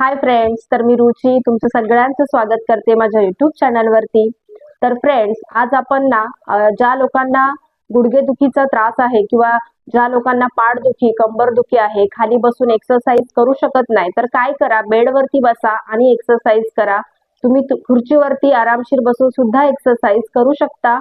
Hi friends तर मी रुची. तुमचं सगळ्यांचं स्वागत करते माझ्या युट्यूब चॅनलवरती तर फ्रेंड्स आज आपण ना ज्या लोकांना गुडघेदुखीचा त्रास आहे किंवा ज्या लोकांना पाठदुखी कंबरदुखी आहे खाली बसून एक्सरसाइज करू शकत नाही तर काय करा? बेडवरती बसा आणि एक्सरसाइज करा. तुम्ही खुर्चीवरती आरामशीर बसून सुद्धा एक्सरसाइज करू शकता.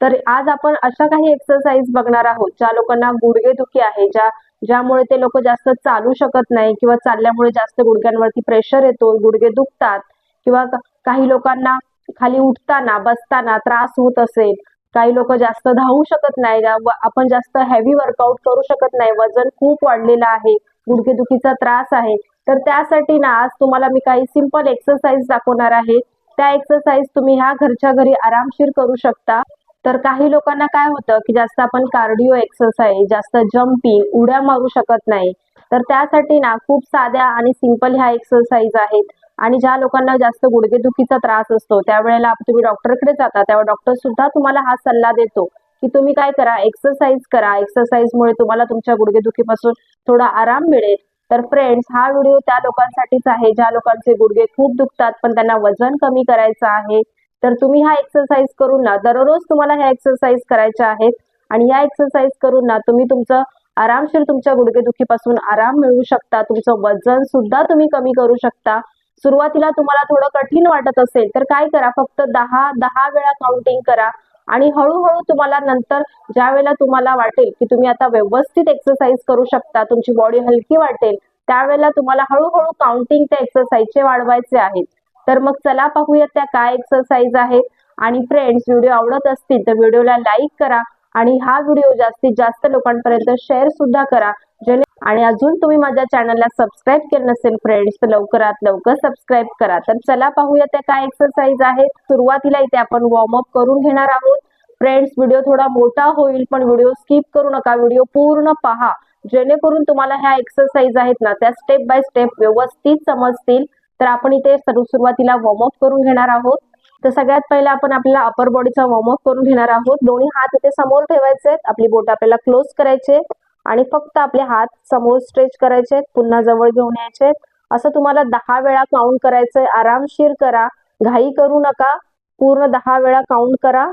तर आज आपण अशा काही एक्सरसाइज बघणार आहोत ज्या लोकांना गुडघेदुखी आहे ज्या ज्यामुळे ते लोक जास्त चालू शकत नाही किंवा चालल्यामुळे जास्त गुडघ्यांवरती प्रेशर येतो गुडघे दुखतात किंवा काही लोकांना खाली उठताना बसताना त्रास होत असेल काही लोक जास्त धावू शकत नाही आपण जास्त हेवी वर्कआउट करू शकत नाही वजन खूप वाढलेलं आहे गुडघेदुखीचा त्रास आहे तर त्यासाठी ना आज तुम्हाला मी काही सिंपल एक्सरसाइज दाखवणार आहे. त्या एक्सरसाइज तुम्ही ह्या घरच्या घरी आरामशीर करू शकता. तर काही लोकांना काय होतं की जास्त आपण कार्डिओ एक्सरसाइज जास्त जम्पिंग उड्या मारू शकत नाही. तर त्यासाठी ना खूप साध्या आणि सिंपल ह्या एक्सरसाइज आहेत. आणि ज्या लोकांना जास्त गुडघेदुखीचा त्रास असतो त्यावेळेला तुम्ही डॉक्टरकडे जाता तेव्हा डॉक्टर सुद्धा तुम्हाला हा सल्ला देतो की तुम्ही काय करा एक्सरसाइज करा. एक्सरसाइजमुळे तुम्हाला तुमच्या गुडघेदुखीपासून थोडा आराम मिळेल. तर फ्रेंड्स हा व्हिडिओ त्या लोकांसाठीच आहे ज्या लोकांचे गुडघे खूप दुखतात पण त्यांना वजन कमी करायचं आहे. तर तुम्ही हा एक्सरसाइज करून ना दररोज तुम्हाला ह्या एक्सरसाइज करायच्या आहेत. आणि या एक्सरसाइज करून ना तुम्ही तुमचं आरामशीर तुमच्या गुडघेदुखीपासून आराम मिळवू शकता. तुमचं वजन सुद्धा तुम्ही कमी करू शकता. सुरुवातीला तुम्हाला थोडं कठीण वाटत असेल तर काय करा फक्त दहा दहा वेळा काउंटिंग करा. आणि हळूहळू तुम्हाला नंतर ज्या वेळेला तुम्हाला वाटेल की तुम्ही आता व्यवस्थित एक्सरसाइज करू शकता तुमची बॉडी हलकी वाटेल त्यावेळेला तुम्हाला हळूहळू काउंटिंग त्या एक्सरसाइजचे वाढवायचे आहेत. तर मग चला पाहूया त्या काय एक्सरसाइज आहेत. आणि फ्रेंड्स व्हिडिओ आवडत असतील तर व्हिडिओला लाईक करा आणि हा व्हिडिओ जास्तीत जास्त लोकांपर्यंत शेअर सुद्धा करा. जेणे आणि अजून तुम्ही माझ्या चॅनलला सबस्क्राईब केलं नसेल फ्रेंड्स तर लवकरात लवकर सबस्क्राईब करा. तर चला पाहूया त्या काय एक्सरसाइज आहेत. सुरुवातीला इथे आपण वॉर्मअप करून घेणार आहोत. फ्रेंड्स व्हिडिओ थोडा मोठा होईल पण व्हिडिओ स्किप करू नका. व्हिडिओ पूर्ण पहा. जेणेकरून तुम्हाला ह्या एक्सरसाइज आहेत ना त्या स्टेप बाय स्टेप व्यवस्थित समजतील. तर आपण इथे सर्व सुरुवातीला वॉर्मअप करून घेणार आहोत. तर सगळ्यात पहिला आपण आपल्याला अपर बॉडीचा वॉर्मअप करून घेणार आहोत. दोन्ही हात इथे समोर ठेवायचे आपली बोट आपल्याला क्लोज करायचे आणि फक्त आपले हात समोर स्ट्रेच करायचे पुन्हा जवळ घेऊन यायचे असं तुम्हाला दहा वेळा काउंट करायचंय. आरामशीर करा. घाई करू नका. पूर्ण दहा वेळा काउंट करा.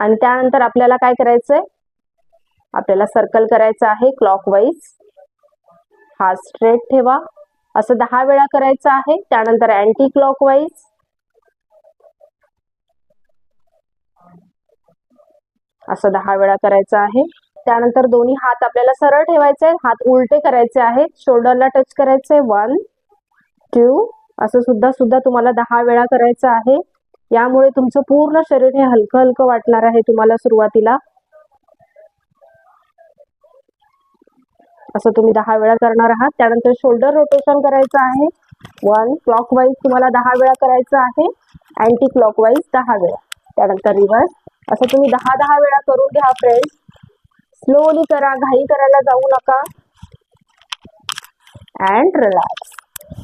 आणि त्यानंतर आपल्याला काय करायचंय? आपल्याला सर्कल करायचं आहे क्लॉक वाईज हात स्ट्रेट ठेवा. असं दहा वेळा करायचं आहे. त्यानंतर अँटी क्लॉकवाईज असं दहा वेळा करायचं आहे. त्यानंतर दोन्ही हात आपल्याला सरळ ठेवायचे आहेत. हात उलटे करायचे आहेत. शोल्डरला टच करायचे वन टू असं सुद्धा सुद्धा तुम्हाला दहा वेळा करायचं आहे. यामुळे तुमचं पूर्ण शरीर हे हलकं हलकं वाटणार आहे तुम्हाला सुरुवातीला. असं तुम्ही दहा वेळा करणार आहात. त्यानंतर शोल्डर रोटेशन करायचं आहे. वन क्लॉकवाईज तुम्हाला दहा वेळा करायचं आहे. अँटी क्लॉकवाईज दहा वेळा. त्यानंतर रिव्हर्स असं तुम्ही दहा दहा वेळा करून घ्या फ्रेंड्स स्लोली करा घाई करायला जाऊ नका. अँड रिलॅक्स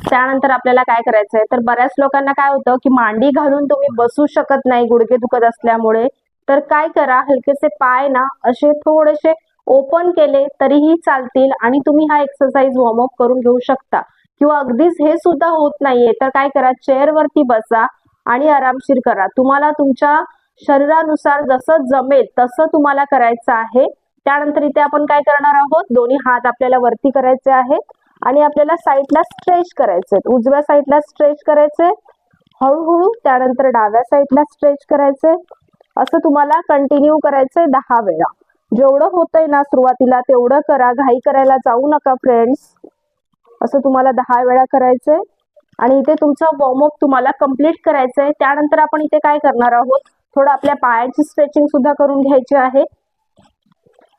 त्यानंतर आपल्याला काय करायचंय? तर बऱ्याच लोकांना काय होतं की मांडी घालून तुम्ही बसू शकत नाही गुडघे दुखत असल्यामुळे. तर काय करा हलकेसे पाय ना असे थोडेसे ओपन केले तरीही चालतील आणि तुम्ही हा एक्सरसाइज वॉर्मअप करून घेऊ शकता. किंवा अगदीच हे सुद्धा होत नाहीये तर काय करा चेअर वरती बसा आणि आरामशीर करा. तुम्हाला तुमच्या शरीरानुसार जसं जमेल तसं तुम्हाला करायचं आहे. त्यानंतर इथे आपण काय करणार आहोत? दोन्ही हात आपल्याला वरती करायचे आहेत आणि आपल्याला साईडला स्ट्रेच करायचे उजव्या साईडला स्ट्रेच करायचे हळूहळू त्यानंतर डाव्या साईडला स्ट्रेच करायचे असं तुम्हाला कंटिन्यू करायचंय दहा वेळा. जेवढं होतंय ना सुरुवातीला तेवढं करा घाई करायला जाऊ नका फ्रेंड्स असं तुम्हाला दहा वेळा करायचंय. आणि इथे तुमचं वॉर्मअप तुम्हाला कंप्लीट करायचंय. त्यानंतर आपण इथे काय करणार आहोत? थोडं आपल्या पायाची स्ट्रेचिंग सुद्धा करून घ्यायची आहे.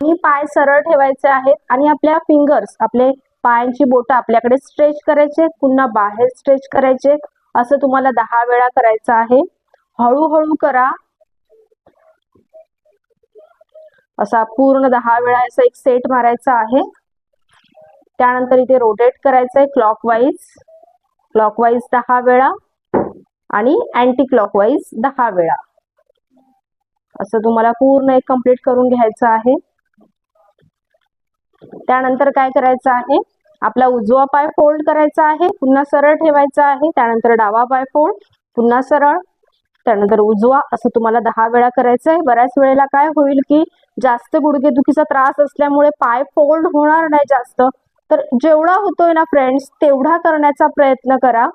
आणि पाय सरळ ठेवायचे आहेत. आणि आपल्या फिंगर्स आपले पायांची बोटं आपल्याकडे स्ट्रेच करायचे पुन्हा बाहेर स्ट्रेच करायचे असं तुम्हाला दहा वेळा करायचं आहे. हळूहळू करा. असा पूर्ण दहा वेळा असं एक सेट मारायचा आहे. त्यानंतर इथे रोटेट करायचंय क्लॉकवाईज क्लॉकवाईज दहा वेळा आणि अँटी क्लॉकवाईज दहा वेळा. असं तुम्हाला पूर्ण एक कंप्लीट करून घ्यायचं आहे. त्यानंतर काय करायचं आहे? आपला उजवा पाय फोल्ड करायचा आहे. पुन्हा सरळ ठेवायचा आहे. त्यानंतर डावा पाय फोल्ड पुन्हा सरळ. त्यानंतर उजवा. असं तुम्हाला दहा वेळा करायचं आहे बऱ्याच वेळेला काय होईल की जास्त गुडघेदुखीचा त्रास असल्यामुळे पाय फोल्ड होणार नाही जास्त. तर जेवढा होतोय ना फ्रेंड्स तेवढा करण्याचा प्रयत्न करा.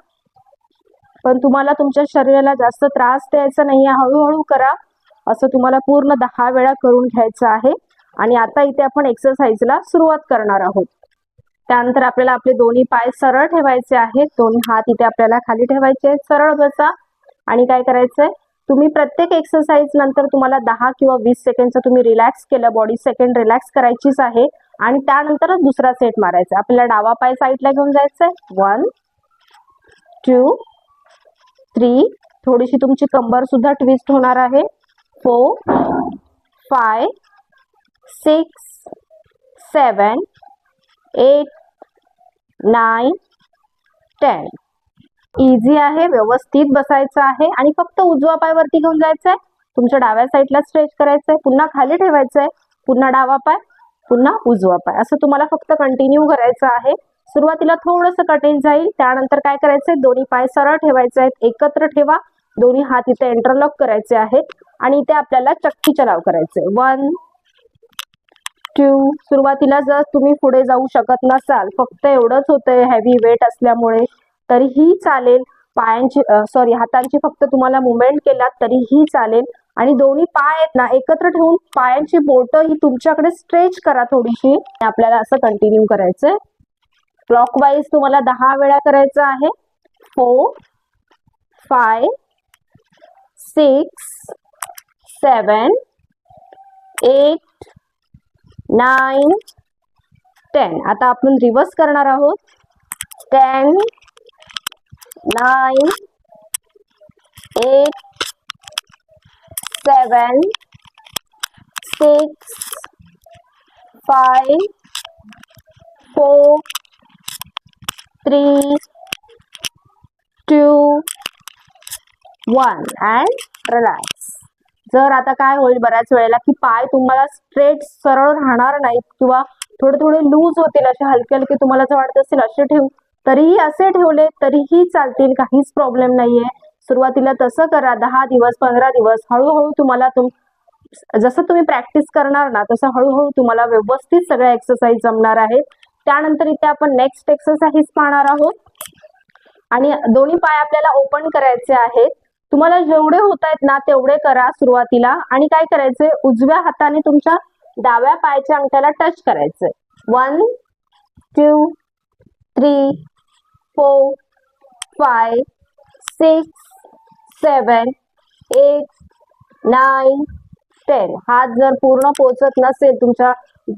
पण तुम्हाला तुमच्या शरीराला जास्त त्रास द्यायचा नाही हळूहळू करा. असं तुम्हाला पूर्ण दहा वेळा करून घ्यायचं आहे. आणि आता इथे आपण एक्सरसाइजला सुरुवात करणार आहोत. त्यानंतर आपल्याला आपले दोन्ही पाय सरळ ठेवायचे आहेत. दोन्ही हात इथे आपल्याला खाली ठेवायचे आहेत. सरळ बसा. आणि काय करायचंय? तुम्ही प्रत्येक एक्सरसाइज नंतर तुम्हाला दहा किंवा वीस सेकंडचं तुम्ही रिलॅक्स केलं बॉडी सेकंड रिलॅक्स करायचीच आहे. आणि त्यानंतरच दुसरा सेट मारायचा. आपल्याला डावा पाय साईडला घेऊन जायचंय. वन टू थ्री थोडीशी तुमची कंबर सुद्धा ट्विस्ट होणार आहे. Four five six seven eight nine ten easy आहे व्यवस्थित बसायचं आहे आणि फक्त उजवा पाय वरती घेऊन जायचं आहे तुमच्या डाव्या साईडला स्ट्रेच करायचं आहे पुन्हा खाली ठेवायचं आहे पुन्हा डावा पाय पुन्हा उजवा पाय. असं तुम्हाला फक्त कंटिन्यू करायचं आहे. सुरुवातीला थोडंसं कठीण जाईल. त्यानंतर काय करायचंय? दोन्ही पाय सरळ ठेवायचे आहेत एकत्र ठेवा. दोन्ही हात इथे इंटरलॉक करायचे आहेत. आणि इथे आपल्याला चक्की चलाव करायचे वन टू सुरुवातीला जर तुम्ही पुढे जाऊ शकत नसाल फक्त एवढंच होतंय हेवी वेट असल्यामुळे. तरीही चालेल. पायांची सॉरी हातांची फक्त तुम्हाला मुवमेंट केलात तरीही चालेल. आणि दोन्ही पाय आहेत ना एकत्र ठेवून पायांची बोट ही तुमच्याकडे स्ट्रेच करा थोडीशी. आपल्याला असं कंटिन्यू करायचंय. क्लॉकवाईज तुम्हाला दहा वेळा करायचं आहे. Four five six seven eight nine ten आता आपण रिव्हर्स करणार आहोत. Ten nine eight seven six five four three two, one. And relax जर आता काय होईल बऱ्याच वेळेला की पाय तुम्हाला स्ट्रेट सरळ राहणार नाहीत किंवा थोडे थोडे लूज होतील असे हलके हलके तुम्हाला जर वाटत असेल असे ठेवू. तरीही असे ठेवले तरीही चालतील काहीच प्रॉब्लेम नाहीये. सुरुवातीला तसं करा दहा दिवस पंधरा दिवस हळूहळू तुम्हाला तुम जसं तुम्ही प्रॅक्टिस करणार ना तसं हळूहळू तुम्हाला व्यवस्थित सगळ्या एक्सरसाइज जमणार आहेत. त्यानंतर इथे आपण नेक्स्ट एक्सरसाइज पाहणार आहोत. आणि दोन्ही पाय आपल्याला ओपन करायचे आहेत. तुम्हाला जेवढे होत आहेत ना तेवढे करा सुरुवातीला. आणि काय करायचंय? उजव्या हाताने तुमच्या डाव्या पायाच्या अंगठ्याला टच करायचंय. One two three four five six seven eight nine ten हात जर पूर्ण पोचत नसेल तुमच्या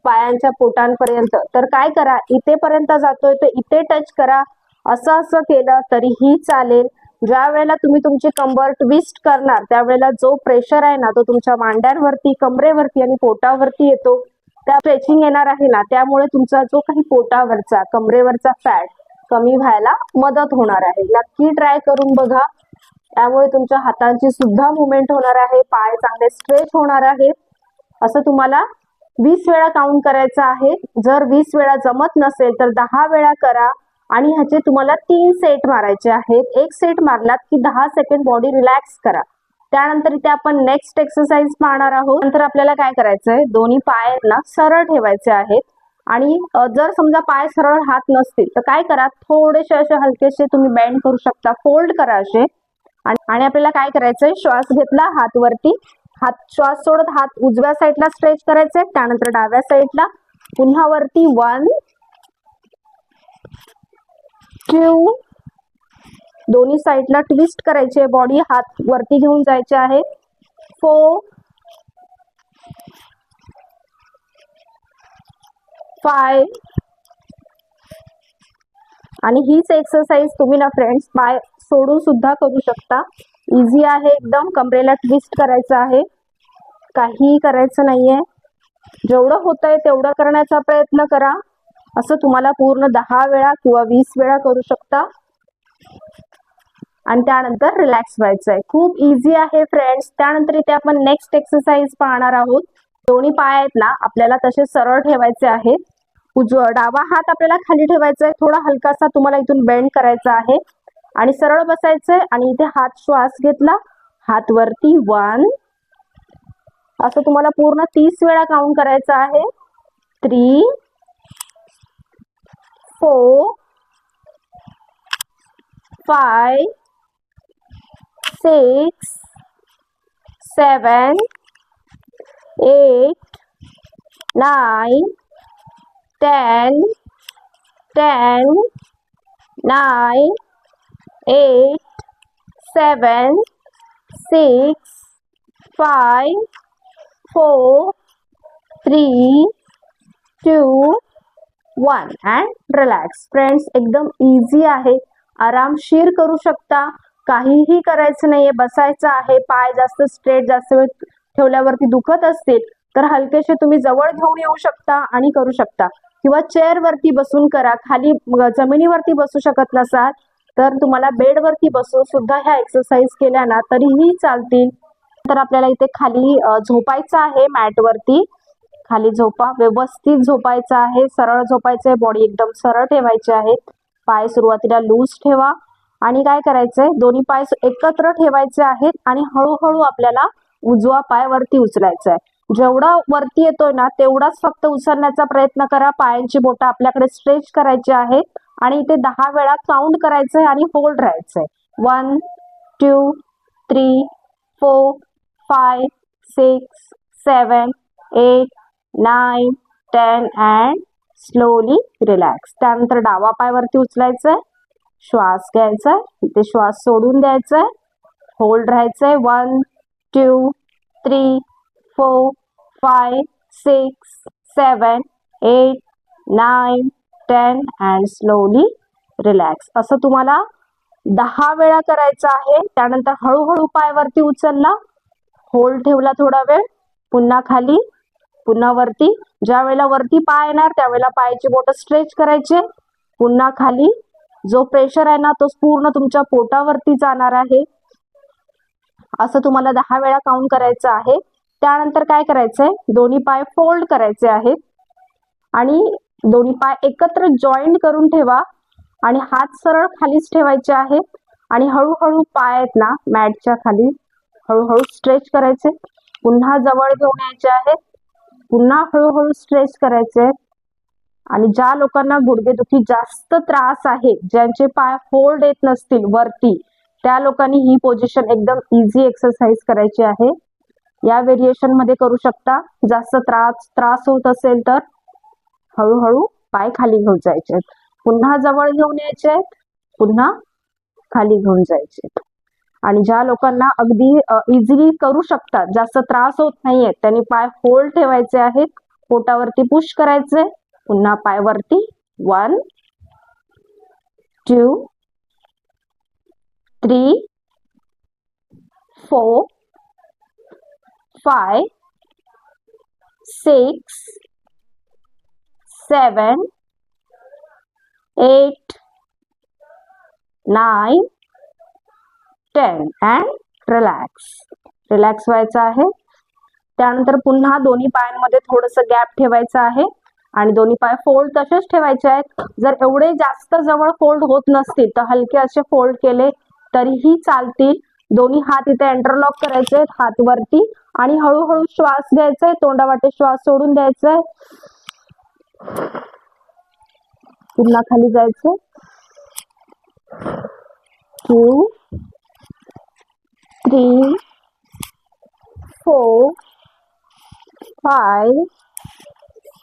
पायांच्या पोटांपर्यंत तर काय करा? इथेपर्यंत जातोय तर इथे टच करा. असं असं केलं तरीही चालेल. ज्या वेळेला तुम्ही तुमची कंबर ट्विस्ट करणार त्यावेळेला जो प्रेशर आहे ना तो तुमच्या मांड्यांवरती कमरेवरती आणि पोटावरती येतो. त्या स्ट्रेचिंग येणार आहे ना त्यामुळे तुमचा जो काही पोटावरचा कमरेवरचा फॅट कमी व्हायला मदत होणार आहे. नक्की ट्राय करून बघा. त्यामुळे तुमच्या हातांची सुद्धा मुवमेंट होणार आहे. पाय चांगले स्ट्रेच होणार आहेत. असं तुम्हाला वीस वेळा काउंट करायचं आहे. जर वीस वेळा जमत नसेल तर दहा वेळा करा. आणि ह्याचे तुम्हाला तीन सेट मारायचे आहेत. एक सेट मारलात की दहा सेकंड बॉडी रिलॅक्स करा. त्यानंतर इथे आपण नेक्स्ट एक्सरसाइज पाहणार आहोत. नंतर आपल्याला काय करायचंय? दोन्ही पायांना सरळ ठेवायचे आहेत. आणि जर समजा पाय सरळ हात नसतील तर काय करा? थोडेसे असे हलकेसे तुम्ही बँड करू शकता. फोल्ड करा असे. आणि आपल्याला काय करायचंय? श्वास घेतला हात वरती हात श्वास सोडत हात उजव्या साईडला स्ट्रेच करायचे त्यानंतर डाव्या साईडला पुन्हा वरती वन टू दोन्ही साईडला ट्विस्ट करायचे. बॉडी हात वरती घेऊन जायचे आहेत फोर फाय आणि हीच एक्सरसाइज तुम्ही ना फ्रेंड्स पाय सोडून सुद्धा करू शकता. इझी आहे एकदम कमरेला ट्विस्ट करायचं आहे. काहीही करायचं नाहीये. जेवढं होत आहे तेवढं करण्याचा प्रयत्न करा. असं तुम्हाला पूर्ण दहा वेळा किंवा वीस वेळा करू शकता. आणि त्यानंतर रिलॅक्स व्हायचं आहे खूप इझी आहे फ्रेंड्स त्यानंतर इथे आपण नेक्स्ट एक्सरसाइज पाहणार आहोत. दोन्ही पाय आहेत ना आपल्याला तसे सरळ ठेवायचे आहेत. उजवा डावा हात आपल्याला खाली ठेवायचा आहे थोडा हलकासा तुम्हाला इथून बेंड करायचा आहे. आणि सरळ बसायचंय. आणि इथे हात श्वास घेतला. हात वरती वन असं तुम्हाला पूर्ण तीस वेळा काउंट करायचं आहे. Three four five six seven eight nine ten ten nine eight seven six five four three two, one and relax friends एकदम इझी आहे. आरामशीर करू शकता. काहीही करायचं नाहीये. बसायचं आहे. पाय जास्त स्ट्रेट जास्त वेळ ठेवल्यावरती दुखत असतील तर हलकेसे तुम्ही जवळ घेऊन येऊ शकता आणि करू शकता. किंवा चेअरवरती बसून करा खाली जमिनीवरती बसू शकत नसाल तर तुम्हाला बेडवरती बसून सुद्धा ह्या एक्सरसाइज केल्या ना तरीही चालतील. तर आपल्याला इथे खाली झोपायचं आहे मॅटवरती खाली झोपा व्यवस्थित झोपायचं आहे सरळ झोपायचं आहे बॉडी एकदम सरळ ठेवायची आहे. पाय सुरुवातीला लूज ठेवा. आणि काय करायचंय? दोन्ही पाय एकत्र ठेवायचे आहेत आणि हळूहळू आपल्याला उजवा पाय वरती उचलायचा आहे जेवढा वरती येतोय ना तेवढाच फक्त उचलण्याचा प्रयत्न करा. पायांची बोटं आपल्याकडे स्ट्रेच करायची आहेत आणि इथे दहा वेळा काउंट करायचंय आणि होल्ड राहायचंय. One two three four five six seven eight nine ten and slowly relax त्यानंतर डावा पाय वरती उचलायचंय. श्वास घ्यायचा इथे श्वास सोडून द्यायचा होल्ड राहायचंय. One two three four five six seven eight nine ten and slowly relax असं तुम्हाला दहा वेळा करायचं आहे. त्यानंतर हळूहळू पाय वरती उचलला. होल्ड ठेवला थोडा वेळ. पुन्हा खाली. पुन्हा वरती. ज्या वेळेला वरती पाय येणार त्यावेळेला पायाची बोट स्ट्रेच करायचे. पुन्हा खाली. जो प्रेशर आहे ना तो पूर्ण तुमच्या पोटावरती जाणार आहे. असं तुम्हाला दहा वेळा काउंट करायचं आहे. त्यानंतर काय करायचंय? दोन्ही पाय फोल्ड करायचे आहेत. आणि दोन्ही पाय एकत्र जॉईंट करून ठेवा. आणि हात सरळ खालीच ठेवायचे आहेत. आणि हळूहळू पाय आहेत ना मॅटच्या खाली हळूहळू स्ट्रेच करायचे. पुन्हा जवळ घेऊन यायचे आहेत. पुन्हा हळूहळू स्ट्रेच करायचे आणि ज्या लोकांना गुडघेदुखी जास्त त्रास आहे ज्यांचे पाय फोल्ड येत नसतील वरती त्या लोकांनी ही पोझिशन एकदम इझी एक्सरसाइज करायची आहे. या व्हेरिएशनमध्ये करू शकता. जास्त त्रास त्रास होत असेल तर हळूहळू पाय खाली घेऊन जायचे. पुन्हा जवळ घेऊन यायचे पुन्हा खाली घेऊन जायचे. आणि ज्या लोकांना अगदी इझिली करू शकतात जास्त त्रास होत नाहीये त्यांनी पाय होल्ड ठेवायचे आहेत पोटावरती पुश करायचे. पुन्हा पाय वरती one two three four five six seven eight nine ten and relax relax व्हायचं आहे. त्यानंतर पुन्हा दोन्ही पायांमध्ये थोडस गॅप ठेवायचं आहे. आणि दोन्ही पाय फोल्ड तसेच ठेवायचे आहेत. जर एवढे जास्त जवळ फोल्ड होत नसतील तर हलके असे फोल्ड केले तरीही चालतील. दोन्ही हात इथे एंटरलॉक करायचे आहेत. हात वरती आणि हळूहळू श्वास घ्यायचा आहे तोंडावाटे श्वास सोडून द्यायचा आहे पुन्हा खाली जायचं two three four five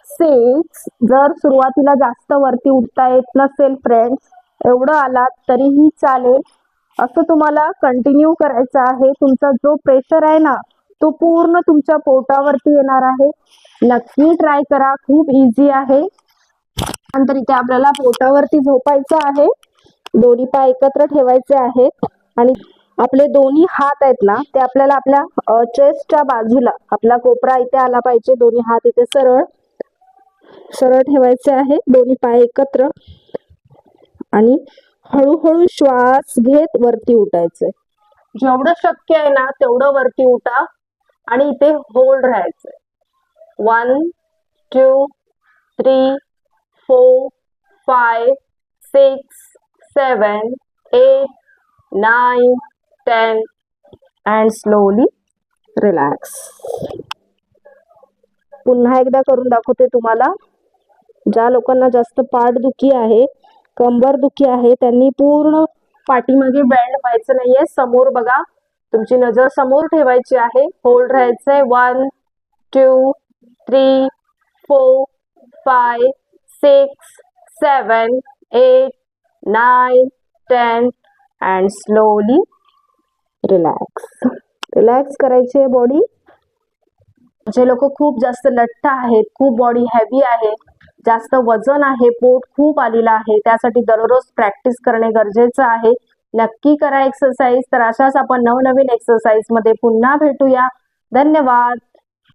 six जर सुरुवातीला जास्त वरती उठता येत नसेल फ्रेंड्स एवढं आलात तरीही चालेल. असं तुम्हाला कंटिन्यू करायचं आहे. तुमचा जो प्रेशर आहे ना तो पूर्ण तुमच्या पोटावरती येणार आहे. नक्की ट्राय करा. खूप इझी आहे. नंतर इथे आपल्याला पोटावरती झोपायचं आहे. दोन्ही पाय एकत्र ठेवायचे आहेत. आणि आपले दोन्ही हात आहेत ना ते आपल्याला आपल्या चेस्टच्या बाजूला आपला कोपरा इथे आला पाहिजे. दोन्ही हात इथे सरळ सरळ ठेवायचे आहे. दोन्ही पाय एकत्र. आणि हळूहळू श्वास घेत वरती उठायचंय. जेवढं शक्य आहे ना तेवढं वरती उठा. आणि इथे होल्ड राहायचंय. One two three four five six seven eight nine ten and slowly relax पुन्हा एकदा करून दाखवते तुम्हाला. ज्या लोकांना जास्त पाठदुखी आहे कंबर दुखी आहे त्यांनी पूर्ण पाठीमागे बँड व्हायचं नाहीये. समोर बघा तुमची नजर समोर ठेवायची आहे. होल्ड राहायचंय. One two three four five six seven eight nine ten and slowly relax relax करायची आहे बॉडी जे लोक खूप जास्त लठ्ठ आहेत. खूप बॉडी हेवी आहे जास्त वजन आहे. पोट खूप आलेलं आहे. त्यासाठी दररोज प्रॅक्टिस करणे गरजेचं आहे. नक्की करा एक्सरसाइज तर अशाच आपण नवनवीन एक्सरसाइजमध्ये पुन्हा भेटूया. धन्यवाद.